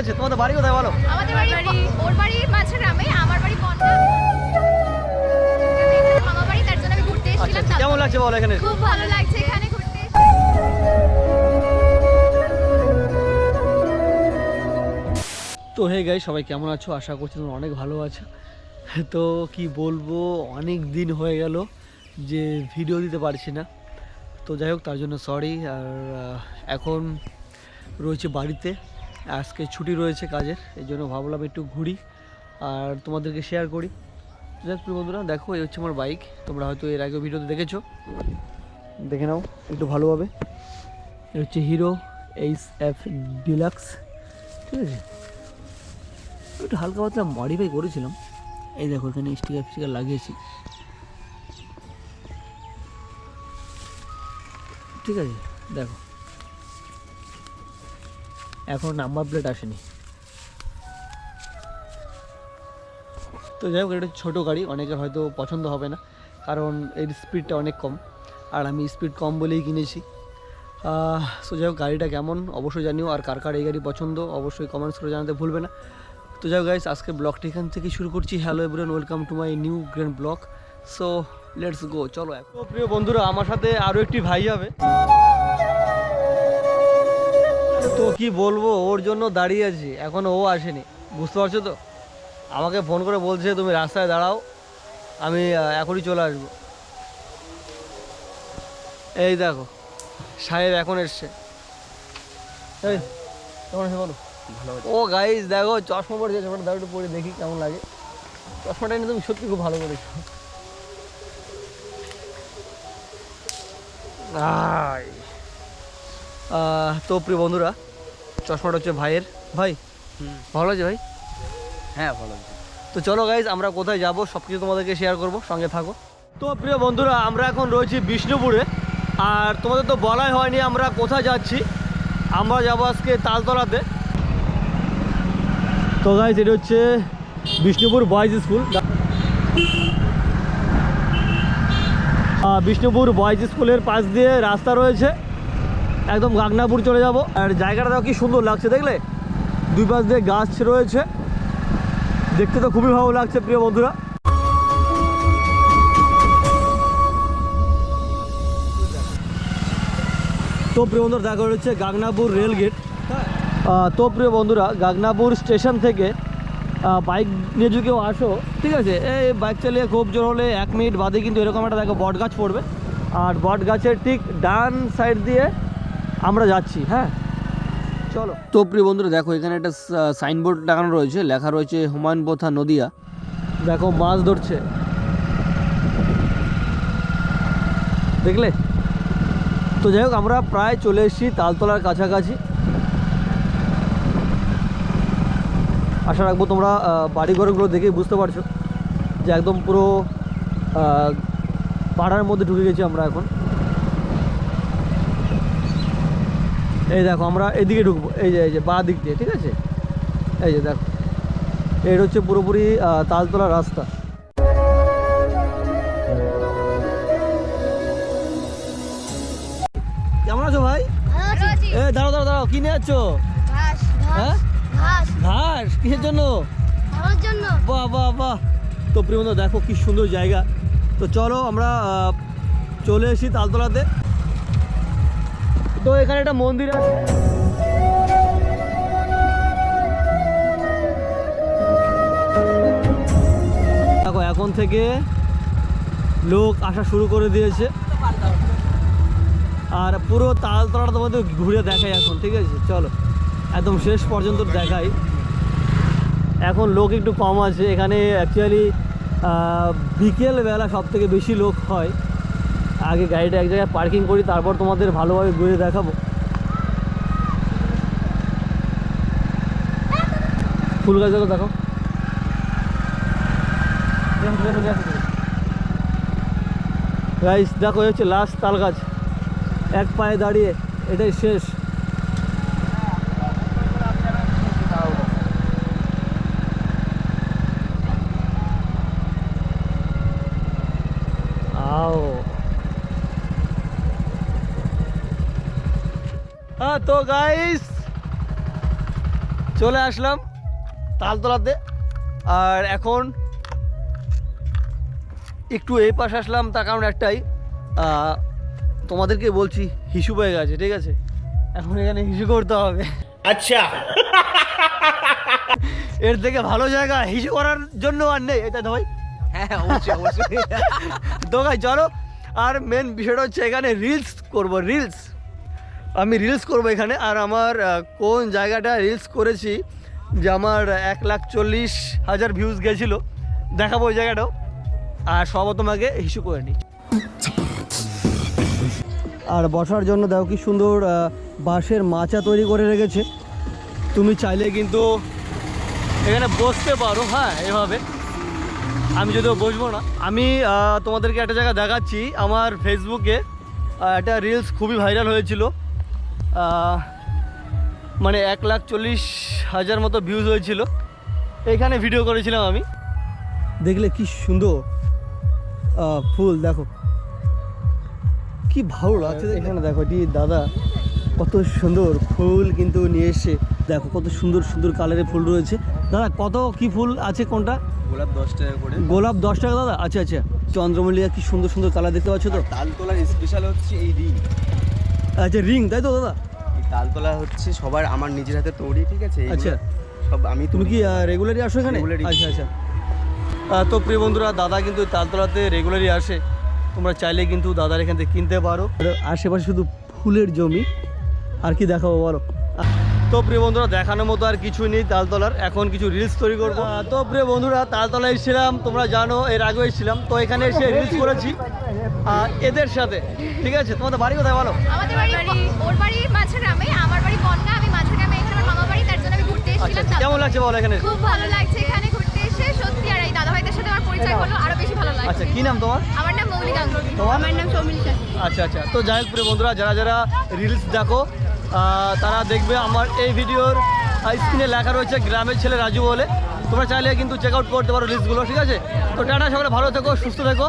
আছে তোমাদের বাড়ি কোথায় বলো? আমাদের বাড়ি ওর বাড়ি মাঝে গ্রামে আমার বাড়ি বনগা। মামা বাড়ি তার জন্য আমি ঘুরতে আচ্ছা এসেছিলাম কেমন লাগছে বলো এখানে? খুব ভালো লাগছে এখানে ঘুরতে। তো হে গাই সবাই কেমন আছো? আশা করছি তোমরা অনেক ভালো আছো। তো কি বলব অনেক দিন হয়ে গেল যে ভিডিও দিতে পারছি না। তো যাই হোক তার জন্য সরি আর এখন রয়েছে বাড়িতে। আজকে ছুটি রয়েছে কাজের, এই জন্য ভাবলাম একটু ঘুরি আর তোমাদেরকে শেয়ার করি। যাক বন্ধুরা, দেখো, এই হচ্ছে আমার বাইক তোমরা হয়তো এর আগে ভিডিওতে দেখেছ। দেখে নাও, একটু ভালোভাবে। এটা হচ্ছে হিরো এইচ এফ ডিলাক্স ঠিক আছে? একটু হালকা পাতলা মডিফাই করেছিলাম। এই দেখো, এখানে স্টিকার ফিস্টিকার লাগিয়েছি। ঠিক আছে? দেখো এখন নাম্বার প্লেট আসেনি। তো যাই হোক, এটা ছোটো গাড়ি, অনেকের হয়তো পছন্দ হবে না, কারণ এর স্পিডটা অনেক কম, আর আমি স্পিড কম বলেই কিনেছি। সো যাই হোক, গাড়িটা কেমন, অবশ্যই জানিও, আর কার কার এই গাড়ি পছন্দ, অবশ্যই কমেন্টস করে জানাতে ভুলবে না। তো যাই হোক গাইস আজকে ব্লগটা এখান থেকে শুরু করছি। Hello everyone welcome to my new grand blog so let's go চলো। তো প্রিয় বন্ধুরা, আমার সাথে আরও একটি ভাই যাবে। তো কি বলব ওর জন্য দাঁড়িয়ে আছি। এখনও ও আসেনি। বুঝতে পারছ তো? আমাকে ফোন করে বলছে তুমি রাস্তায় দাঁড়াও আমি এখনই চলে আসব। এই দেখো সাহেব এখন এসছে। এই কেমন আছে বলো? ও গাইস দেখো চশমা পড়েছে চশমাটা দাও একটু পরে দেখি কেমন লাগে। চশমাটা এনে তুমি সত্যি খুব ভালো করেছ তো প্রিয় বন্ধুরা চশমাটা হচ্ছে ভাইয়ের। ভাই ভালো আছে ভাই? হ্যাঁ ভালো আছে। তো চলো গাইজ আমরা কোথায় যাব সব কিছু তোমাদেরকে শেয়ার করব সঙ্গে থাকো। তো প্রিয় বন্ধুরা আমরা এখন রয়েছি বিষ্ণুপুরে। আর তোমাদের তো বলাই হয়নি আমরা কোথায় যাচ্ছি। আমরা যাব আজকে তালতলাতে। তো গাইজ এটা হচ্ছে Bishnupur boys school Bishnupur boys স্কুলের পাশ দিয়ে রাস্তা রয়েছে। একদম গাগনাপুর চলে যাব। আর জায়গাটা কি সুন্দর লাগছে দেখলে? দুই পাশ দিয়ে গাছ রয়েছে। দেখতে তো খুবই ভালো লাগছে প্রিয় বন্ধুরা। তো প্রিয় বন্ধুরা, দেখা হচ্ছে গাগনাপুর রেল গেট। তো প্রিয় বন্ধুরা, গাগনাপুর স্টেশন থেকে বাইক নিয়ে যদি কেউ আসো, ঠিক আছে? এই বাইক চালিয়ে খুব জোর হলে এক মিনিট বাদে কিন্তু এরকম একটা দেখো বট গাছ পড়বে। আর বট গাছের ঠিক ডান সাইড দিয়ে আমরা যাচ্ছি হ্যাঁ। চলো। তো প্রিয় বন্ধুরা দেখো এখানে একটা সাইনবোর্ড লাগানো রয়েছে। লেখা রয়েছে হুমায়ুন পোথা নদিয়া। দেখো মাছ ধরছে। দেখলে? তো যাই হোক আমরা প্রায় চলে এসেছি তালতলার কাছাকাছি। আশা রাখব তোমরা বাড়িঘরগুলো দেখেই বুঝতে পারছ যে একদম পুরো পাড়ার মধ্যে ঢুকে গেছি আমরা এখন। এই দেখো আমরা এদিকে ঢুকবো। এই যে এই যে বাঁ দিক দিয়ে ঠিক আছে? এই যে দেখো। এটা হচ্ছে পুরোপুরি আহ, তালতলা রাস্তা। কেমন আছো ভাই? আছি। এ দাঁড়াও দাঁড়াও দাঁড়াও কি নিয়ে যাচ্ছ? ঘাস হ্যাঁ? ঘাস। কিসের জন্য? বাহ বাহ বাহ। তো প্রিয় দেখো কি সুন্দর জায়গা। তো চলো আমরা চলে এসেছি তালতলাতে। তো এখানে একটা মন্দির আছে। দেখো, এখন থেকে লোক আসা শুরু করে দিয়েছে। আর পুরো তালতলাটা তোমাদের ঘুরে দেখাই এখন, ঠিক আছে? চলো, একদম শেষ পর্যন্ত দেখাই। এখন লোক একটু কম আছে, এখানে অ্যাকচুয়ালি বিকেলবেলা সব থেকে বেশি লোক হয়। আগে গাড়িটা এক জায়গায় পার্কিং করি, তারপর তোমাদের ভালোভাবে ঘুরে দেখাবো। ফুল গাছগুলো দেখো গাইস দেখো হচ্ছে লাস্ট তাল গাছ। এক পায়ে দাঁড়িয়ে, এটাই শেষ। হ্যাঁ তো গাইস চলে আসলাম তালতলাতে। আর এখন একটু এই পাশে আসলাম তার কারণ একটাই তোমাদেরকে বলছি হিসু হয়ে গেছে ঠিক আছে? এখন এখানে হিসু করতে হবে। আচ্ছা। এর থেকে ভালো জায়গা হিসু করার জন্য আর নেই এটা ধর হ্যাঁ অবশ্যই অবশ্যই। চলো আর মেন বিষয়টা হচ্ছে এখানে রিলস করব রিলস আমি রিলস করব এখানে। আর আমার কোন জায়গাটা রিলস করেছি যে আমার এক লাখ চল্লিশ হাজার ভিউজ গেছিল, দেখাবো ওই জায়গাটাও। আর সব তোমাকে হিসু করে নিই। আর বসার জন্য দেখো কি সুন্দর বাঁশের মাচা তৈরি করে রেখেছে। তুমি চাইলে কিন্তু এখানে বসতে পারো হ্যাঁ এভাবে। আমি যদিও বসবো না, আমি তোমাদেরকে একটা জায়গা দেখাচ্ছি। আমার ফেসবুকে একটা রিলস খুবই ভাইরাল হয়েছিল। মানে এক লাখ চল্লিশ হাজার মতো ভিউজ হয়েছিল। এখানে ভিডিও করেছিলাম আমি। দেখলে কি সুন্দর। ফুল দেখো। কি ভালো লাগছে এখানে দেখো এটি দাদা। কত সুন্দর ফুল কিন্তু নিয়ে এসে দেখো কত সুন্দর সুন্দর কালারের ফুল রয়েছে। দাদা কত কি ফুল আছে কোনটা? গোলাপ দশ টাকা করে। গোলাপ দশ টাকা দাদা? আচ্ছা আচ্ছা। চন্দ্রমল্লিকা কি সুন্দর সুন্দর কালার দেখতে পাচ্ছ তো? তালতলার স্পেশাল হচ্ছে এই রিং আচ্ছা রিং তাই তো দাদা? তালতলা হচ্ছে সবার আমার নিজের হাতে তৈরি ঠিক আছে? আচ্ছা। সব আমি তুমি কি রেগুলারই আসো এখানে। আচ্ছা আচ্ছা। তো প্রিয় বন্ধুরা দাদা কিন্তু তালতলাতে রেগুলারই আসে। তোমরা চাইলে কিন্তু দাদার এখান থেকে কিনতে পারো। আশেপাশে শুধু ফুলের জমি। আর কি দেখাবো বলো? তো প্রিয় বন্ধুরা দেখানোর মতো আর কিছু নেই তালতলার। এখন কিছু রিলস তৈরি করব। তো প্রিয় বন্ধুরা তালতলায় এসেছিলাম তোমরা জানো এর আগেও এসেছিলাম। তো এখানে এসে রিলস করেছি। এদের সাথে ঠিক আছে? তোমাদের বাড়ি কোথায় বলো? আমাদের বাড়ি ওর বাড়ি মাঝগ্রামে আমার বাড়ি বনগা আমি মাঝগ্রামে এখানে আমার মামা বাড়ি তার জন্য আমি ঘুরতে আচ্ছা এসেছিলাম কেমন লাগছে বলো এখানে? খুব ভালো লাগছে এখানে ঘুরতে এসে সত্যি। আর এই দাদা ভাইদের সাথে আমার পরিচয় হলো আরও বেশি ভালো লাগছে আচ্ছা কি নাম তোমার? আমার নাম মৌলি গাঙ্গুলি। তোমার? নাম সৌমিল আচ্ছা আচ্ছা। তো যাই হোক প্রিয় বন্ধুরা যারা যারা রিলস দেখো তারা দেখবে আমার এই ভিডিওর স্ক্রিনে লেখা রয়েছে গ্রামের ছেলে রাজু বলে। তোমরা চাইলে কিন্তু চেক আউট করতে পারো লিস্টগুলো ঠিক আছে? তো টাটা সকলে ভালো থেকো, সুস্থ থেকো।